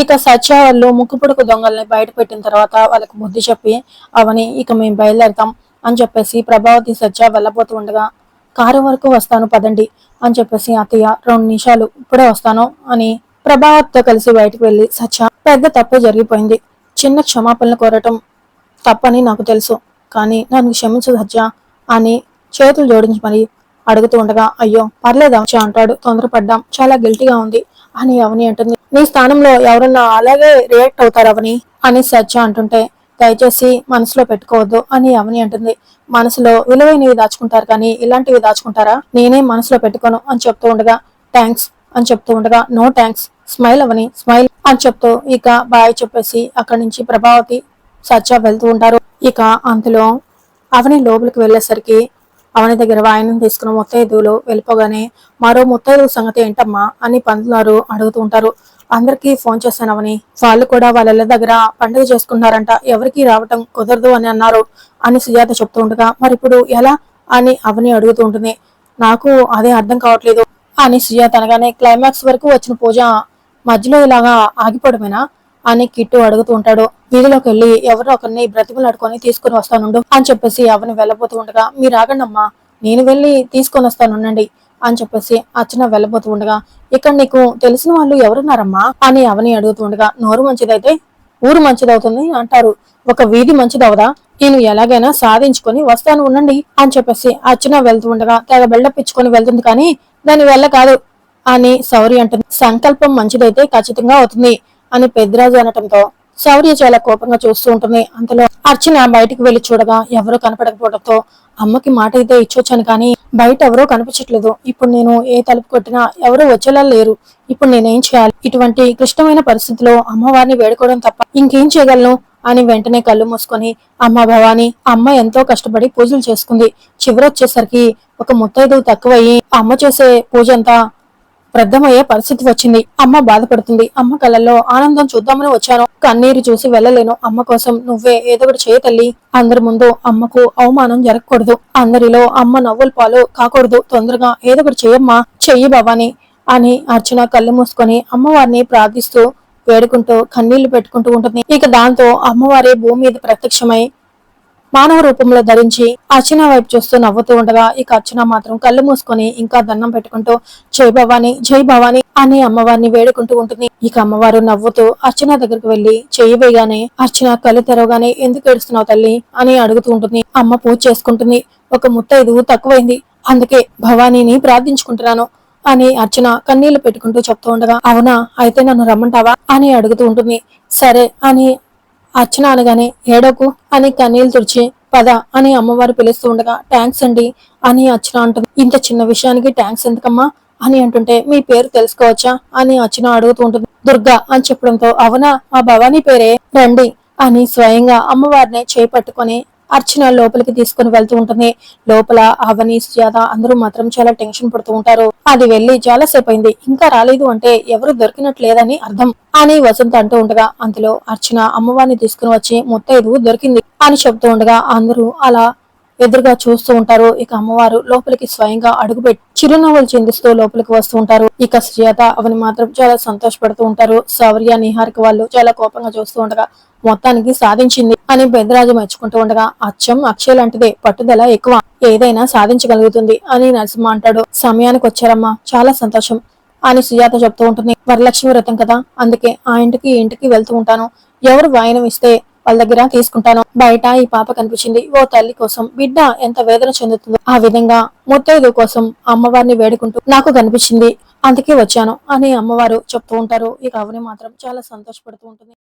ఇక సత్య వాళ్ళు ముక్కుపుడుకు దొంగల్ని బయట పెట్టిన తర్వాత వాళ్ళకి బుద్ధి చెప్పి అవని ఇక మేము బయలుదేరతాం అని చెప్పేసి ప్రభావతి సత్య వెళ్ళబోతూ ఉండగా కారు వరకు వస్తాను పదండి అని చెప్పేసి అత్తయ్య రెండు నిమిషాలు ఇప్పుడే వస్తాను అని ప్రభావతితో కలిసి బయటకు వెళ్ళి సత్య పెద్ద తప్పే జరిగిపోయింది. చిన్న క్షమాపణలు కోరటం తప్పని నాకు తెలుసు. కానీ నన్ను క్షమించు సత్య అని చేతులు జోడించి మరి అడుగుతూ ఉండగా అయ్యో పర్లేదా? అంటాడు. తొందరపడ్డాం. చాలా గిల్టీగా ఉంది. అని అవని అంటుంది. నీ స్థానంలో ఎవరన్నా అలాగే రియాక్ట్ అవుతారు అవని? అని సత్య అంటుంటే దయచేసి మనసులో పెట్టుకోవద్దు. అని అవని అంటుంది. మనసులో విలువైనవి దాచుకుంటారు కానీ ఇలాంటివి దాచుకుంటారా? నేనే మనసులో పెట్టుకోను అని చెప్తూ ఉండగా థ్యాంక్స్ అని చెప్తూ ఉండగా no thanks smile Avani smile అని చెప్తూ ఇక బాయ్ చెప్పేసి అక్కడి నుంచి ప్రభావతి సత్య వెళ్తూ ఉంటారు. ఇక అంతలో అవని లోపలికి వెళ్ళేసరికి అవని దగ్గర వాయనం తీసుకున్న ముత్తైదువులు వెళ్ళిపోగానే మరో ముత్తైదువు సంగతి ఏంటమ్మా అని పంతులారు అడుగుతూ ఉంటారు. అందరికీ ఫోన్ చేశాను అవని. వాళ్ళు కూడా వాళ్ళ దగ్గర పండుగ చేసుకున్నారంట. ఎవరికి రావటం కుదరదు అని అన్నారు అని సుజాత చెప్తూ ఉండగా మరి ఇప్పుడు ఎలా అని అవని అడుగుతూ ఉంటుంది. నాకు అదే అర్థం కావట్లేదు అని సుజాత అనగానే క్లైమాక్స్ వరకు వచ్చిన పూజ మధ్యలో ఇలాగా ఆగిపోవడమేనా? అని కిట్టు అడుగుతూ ఉంటాడు. వీధిలోకి వెళ్ళి ఎవరో ఒకరిని బ్రతిమలాడుకొని తీసుకుని వస్తానుండు అని చెప్పేసి అవని వెళ్ళబోతూ ఉండగా మీరు ఆగండమ్మా నేను వెళ్ళి తీసుకొని వస్తానుండండి అని చెప్పేసి అర్చన వెళ్ళబోతూ ఉండగా ఇక్కడ నీకు తెలిసిన వాళ్ళు ఎవరున్నారమ్మా? అని అవని అడుగుతూ ఉండగా నోరు మంచిదైతే ఊరు మంచిదవుతుంది అంటారు. ఒక వీధి మంచిదవదా? నేను ఎలాగైనా సాధించుకొని వస్తాను ఉండండి అని చెప్పేసి అర్చన వెళ్తూ ఉండగా తెగ బెళ్ళపిచ్చుకొని వెళ్తుంది కానీ దాని వెళ్ళ కాదు అని సౌరి అంటుంది. సంకల్పం మంచిదైతే ఖచ్చితంగా అవుతుంది. అని పెద్దరాజు అనటంతో శౌర్య చాలా కోపంగా చూస్తూ ఉంటుంది. అంతలో అర్చన బయటికి వెళ్ళి చూడగా ఎవరో కనపడకపోవడంతో అమ్మకి మాట అయితే ఇచ్చొచ్చాను కానీ బయట ఎవరో కనిపించట్లేదు. ఇప్పుడు నేను ఏ తలుపు కొట్టినా ఎవరో వచ్చేలా లేరు. ఇప్పుడు నేనేం చేయాలి? ఇటువంటి క్లిష్టమైన పరిస్థితిలో అమ్మవారిని వేడుకోవడం తప్ప ఇంకేం చేయగలను? అని వెంటనే కళ్ళు మూసుకొని అమ్మ భవాని అమ్మ ఎంతో కష్టపడి పూజలు చేసుకుంది. చివరొచ్చేసరికి ఒక ముత్తైదు తక్కువయ్యి అమ్మ చేసే పూజ అంతా వ్యర్థమయ్యే పరిస్థితి వచ్చింది. అమ్మ బాధపడుతుంది. అమ్మ కళ్ళల్లో ఆనందం చూద్దామని వచ్చాను. కన్నీరు చూసి వెళ్ళలేను. అమ్మ కోసం నువ్వే ఏదో ఒకటి చేయ తల్లి. అందరి ముందు అమ్మకు అవమానం జరగకూడదు. అందరిలో అమ్మ నవ్వుల పాలు కాకూడదు. తొందరగా ఏదో ఒకటి చేయమ్మా. చెయ్యి భవాని అని అర్చన కళ్ళు మూసుకొని అమ్మవారిని ప్రార్థిస్తూ వేడుకుంటూ కన్నీళ్ళు పెట్టుకుంటూ ఉంటుంది. ఇక దాంతో అమ్మవారి భూమి మీద ప్రత్యక్షమై మానవ రూపంలో ధరించి అర్చన వైపు చూస్తూ నవ్వుతూ ఉండగా ఇక అర్చన మాత్రం కళ్ళు మూసుకొని ఇంకా దండం పెట్టుకుంటూ జై భవాని జై భవాని అని అమ్మవారిని వేడుకుంటూ ఉంటుంది. ఇక అమ్మవారు నవ్వుతూ అర్చన దగ్గరికి వెళ్ళి చెయ్యి వేయగానే అర్చన కళ్ళు తెరవగానే ఎందుకు ఏడుస్తున్నావు తల్లి? అని అడుగుతూ ఉంటుంది. అమ్మ పూజ చేసుకుంటుంది. ఒక ముత్తైదు తక్కువైంది. అందుకే భవానీని ప్రార్థించుకుంటున్నాను అని అర్చన కన్నీళ్ళు పెట్టుకుంటూ చెప్తూ ఉండగా అవునా? అయితే నన్ను రమ్మంటావా? అని అడుగుతూ ఉంటుంది. సరే అని అర్చన అనగానే ఏడోకు అని కన్నీళ్ళు తుడిచి పద అని అమ్మవారు పిలుస్తూ ఉండగా ట్యాంక్స్ అండి అని అర్చన అంటుంది. ఇంత చిన్న విషయానికి ట్యాంక్స్ ఎందుకమ్మా? అని అంటుంటే మీ పేరు తెలుసుకోవచ్చా? అని అర్చన అడుగుతూ ఉంటుంది. దుర్గా అని చెప్పడంతో అవునా? మా భవానీ పేరే రండి అని స్వయంగా అమ్మవారిని చేపట్టుకొని అర్చన లోపలికి తీసుకుని వెళ్తూ ఉంటుంది. లోపల అవని సుజాత అందరూ మాత్రం చాలా టెన్షన్ పడుతూ ఉంటారు. అది వెళ్ళి చాలా సేపు అయింది ఇంకా రాలేదు అంటే ఎవరు దొరికినట్లేదని అర్థం అని వసంత అంటూ ఉండగా అందులో అర్చన అమ్మవారిని తీసుకుని వచ్చి ముత్తైదు దొరికింది అని చెప్తూ ఉండగా అందరూ అలా ఎదురుగా చూస్తూ ఉంటారు. ఇక అమ్మవారు లోపలికి స్వయంగా అడుగుపెట్టి చిరునవ్వులు చిందిస్తూ లోపలికి వస్తూ ఉంటారు. ఇక శ్రీయత అవని మాత్రం చాలా సంతోషపడుతూ ఉంటారు. సౌర్య నిహారిక వాళ్ళు చాలా కోపంగా చూస్తూ ఉండగా మొత్తానికి సాధించింది అని పెద్దరాజు మెచ్చుకుంటూ ఉండగా అచ్చం అక్షయ్ లాంటిదే పట్టుదల ఎక్కువ. ఏదైనా సాధించగలుగుతుంది అని నరసింహ అంటాడు. సమయానికి వచ్చారమ్మా చాలా సంతోషం అని సుజాత చెప్తూ ఉంటుంది. వరలక్ష్మి వ్రతం కదా అందుకే ఆ ఇంటికి ఇంటికి వెళ్తూ ఉంటాను. ఎవరు వాయనం ఇస్తే వాళ్ళ దగ్గర తీసుకుంటాను. బయట ఈ పాప కనిపించింది. ఓ తల్లి కోసం బిడ్డ ఎంత వేదన చెందుతుందో. ఆ విధంగా ముత్తైదు కోసం అమ్మవారిని వేడుకుంటూ నాకు కనిపించింది. అందుకే వచ్చాను అని అమ్మవారు చెప్తూ ఉంటారు. ఇక అవని మాత్రం చాలా సంతోషపడుతూ ఉంటుంది.